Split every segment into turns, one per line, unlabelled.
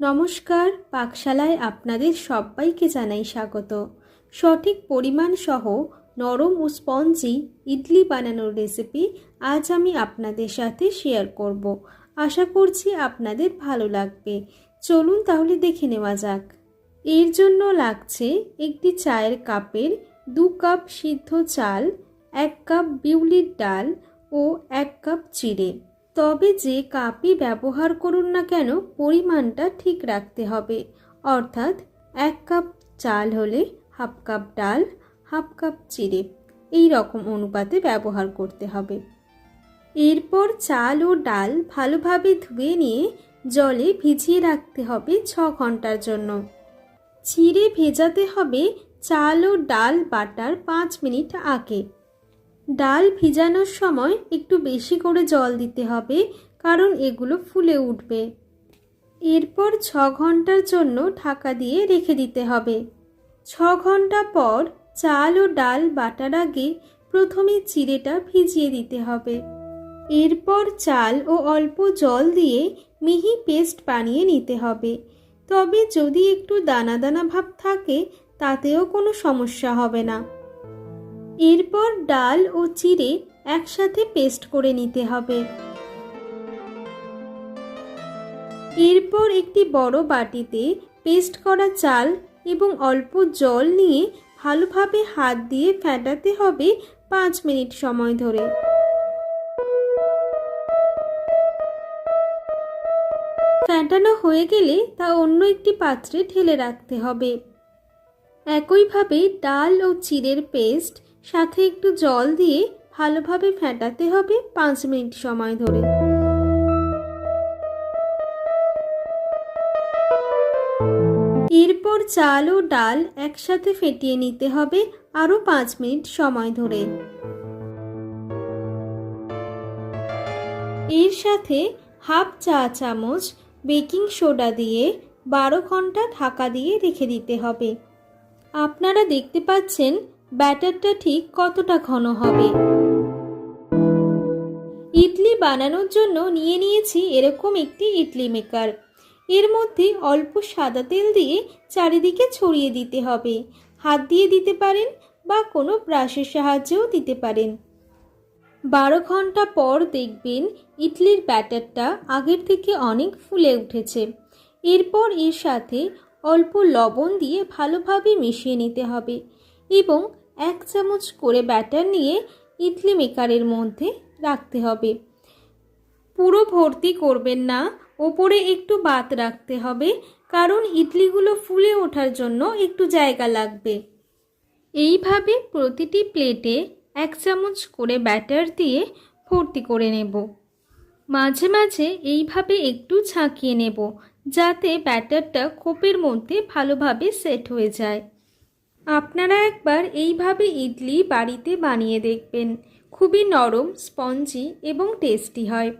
নমস্কার, পাকশালায় আপনাদের সবাইকে জানাই স্বাগত। সঠিক পরিমাণ সহ নরম ও স্পঞ্জি ইডলি বানানোর রেসিপি আজ আমি আপনাদের সাথে শেয়ার করব। আশা করছি আপনাদের ভালো লাগবে। চলুন তাহলে দেখে নেওয়া যাক। এর জন্য লাগছে একটি চায়ের কাপের দু কাপ সিদ্ধ চাল, এক কাপ বিউলির ডাল ও এক কাপ চিড়ে। তবে যে কাপই ব্যবহার করুন না কেন পরিমাণটা ঠিক রাখতে হবে। অর্থাৎ এক কাপ চাল হলে হাফ কাপ ডাল, হাফ কাপ চিড়ে এই রকম অনুপাতে ব্যবহার করতে হবে। এরপর চাল ও ডাল ভালোভাবে ধুয়ে নিয়ে জলে ভিজিয়ে রাখতে হবে ছ ঘণ্টার জন্য। চিড়ে ভেজাতে হবে চাল ও ডাল বাটার পাঁচ মিনিট আগে। ডাল ভিজানোর সময় একটু বেশি করে জল দিতে হবে, কারণ এগুলো ফুলে উঠবে। এরপর ছ ঘণ্টার জন্য ঢাকা দিয়ে রেখে দিতে হবে। ছ ঘণ্টা পর চাল ও ডাল বাটার আগে প্রথমে চিড়েটা ভিজিয়ে দিতে হবে। এরপর চাল ও অল্প জল দিয়ে মিহি পেস্ট বানিয়ে নিতে হবে। তবে যদি একটু দানা দানা ভাব থাকে, তাতেও কোনো সমস্যা হবে না। এরপর ডাল ও চিড়ে একসাথে পেস্ট করে নিতে হবে। এরপর একটি বড় বাটিতে পেস্ট করা চাল এবং অল্প জল নিয়ে ভালোভাবে হাত দিয়ে ফেটাতে হবে পাঁচ মিনিট সময় ধরে। ফ্যাটানো হয়ে গেলে তা অন্য একটি পাত্রে ঢেলে রাখতে হবে। একইভাবে ডাল ও চিড়ের পেস্ট সাথে একটু জল দিয়ে ভালোভাবে ফেটাতে হবে পাঁচ মিনিট সময় ধরে। এরপর চাল ও ডাল একসাথে ফেটিয়ে নিতে হবে আরও পাঁচ মিনিট সময় ধরে। এর সাথে হাফ চা চামচ বেকিং সোডা দিয়ে বারো ঘণ্টা ঢাকা দিয়ে রেখে দিতে হবে। আপনারা দেখতে পাচ্ছেন ব্যাটারটা ঠিক কতটা ঘন হবে? ইডলি বানানোর জন্য নিয়ে নিয়েছি এরকম একটি ইডলি মেকার। এর মধ্যে অল্প সাদা তেল দিয়ে চারিদিকে ছড়িয়ে দিতে হবে। হাত দিয়ে দিতে পারেন বা কোনো ব্রাশের সাহায্যেও দিতে পারেন। বারো ঘণ্টা পর দেখবেন ইডলির ব্যাটারটা আগের থেকে অনেক ফুলে উঠেছে। এরপর এর সাথে অল্প লবণ দিয়ে ভালোভাবে মিশিয়ে নিতে হবে এবং এক চামচ করে ব্যাটার নিয়ে ইডলি মেকারের মধ্যে রাখতে হবে। পুরো ভর্তি করবেন না, ওপরে একটু বাত রাখতে হবে, কারণ ইডলিগুলো ফুলে ওঠার জন্য একটু জায়গা লাগবে। এইভাবে প্রতিটি প্লেটে এক চামচ করে ব্যাটার দিয়ে ভর্তি করে নেব। মাঝে মাঝে এইভাবে একটু ছাঁকিয়ে নেব, যাতে ব্যাটারটা কোপের মধ্যে ভালোভাবে সেট হয়ে যায়। আপনারা একবার এইভাবে ইডলি বাড়িতে বানিয়ে দেখবেন। খুবই নরম, স্পঞ্জি এবং টেস্টি হয়।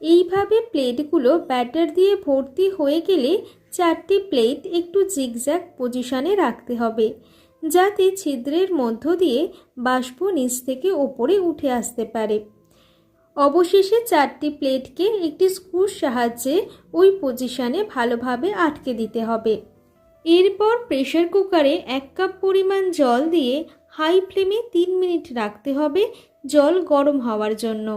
এইভাবে প্লেটগুলো ব্যাটার দিয়ে ভর্তি হয়ে গেলে চারটি প্লেট একটু জিগজ্যাগ পজিশনে রাখতে হবে, যাতে ছিদ্রের মধ্য দিয়ে বাষ্প নিচ থেকে ওপরে উঠে আসতে পারে। অবশেষে চারটি প্লেটকে একটি স্ক্রুর সাহায্যে ওই পজিশনে ভালোভাবে আটকে দিতে হবে। এরপর প্রেশার কুকারে এক কাপ পরিমাণ জল দিয়ে হাই ফ্লেমে তিন মিনিট রাখতে হবে জল গরম হওয়ার জন্য।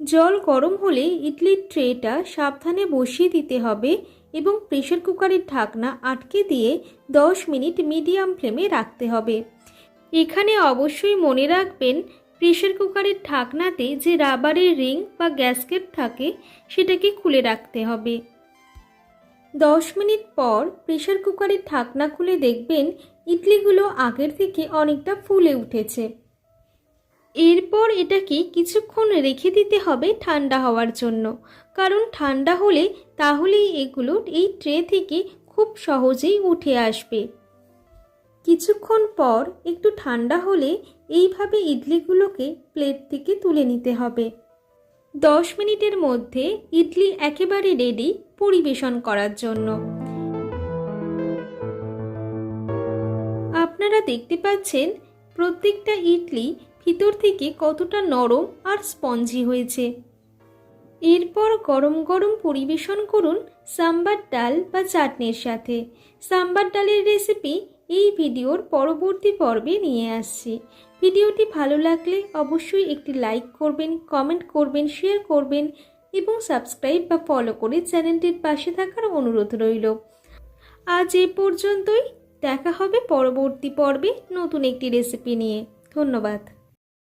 জল গরম হলে ইডলির ট্রেটা সাবধানে বসিয়ে দিতে হবে এবং প্রেশার কুকারের ঢাকনা আটকে দিয়ে দশ মিনিট মিডিয়াম ফ্লেমে রাখতে হবে। এখানে অবশ্যই মনে রাখবেন প্রেশার কুকারের ঢাকনাতে যে রাবারের রিং বা গ্যাসকেট থাকে, সেটাকে খুলে রাখতে হবে। দশ মিনিট পর প্রেশার কুকারের ঢাকনা খুলে দেখবেন ইডলিগুলো আগের থেকে অনেকটা ফুলে উঠেছে। এরপর এটাকে কিছুক্ষণ রেখে দিতে হবে ঠান্ডা হওয়ার জন্য। কারণ ঠান্ডা হলে তাহলেই এগুলো এই ট্রে থেকে খুব সহজেই উঠে আসবে। কিছুক্ষণ পর একটু ঠান্ডা হলে এইভাবে ইডলিগুলোকে প্লেট থেকে তুলে নিতে হবে। দশ মিনিটের মধ্যে ইডলি একেবারে রেডি পরিবেশন করার জন্য। আপনারা দেখতে পাচ্ছেন, প্রত্যেকটা ইডলি ভিতর থেকে কতটা নরম আর স্পঞ্জি হয়েছে। এরপর গরম গরম পরিবেশন করুন সাম্বার ডাল বা চাটনির সাথে। সাম্বার ডালের রেসিপি এই ভিডিওর পরবর্তী পর্বে নিয়ে আসছি। ভিডিওটি ভালো লাগলে অবশ্যই একটি লাইক করবেন কমেন্ট করবেন শেয়ার করবেন এবং সাবস্ক্রাইব বা ফলো করে চ্যানেলটির পাশে থাকার অনুরোধ রইল। আজ এ পর্যন্তই। দেখা হবে পরবর্তী পর্বে নতুন একটি রেসিপি নিয়ে। ধন্যবাদ।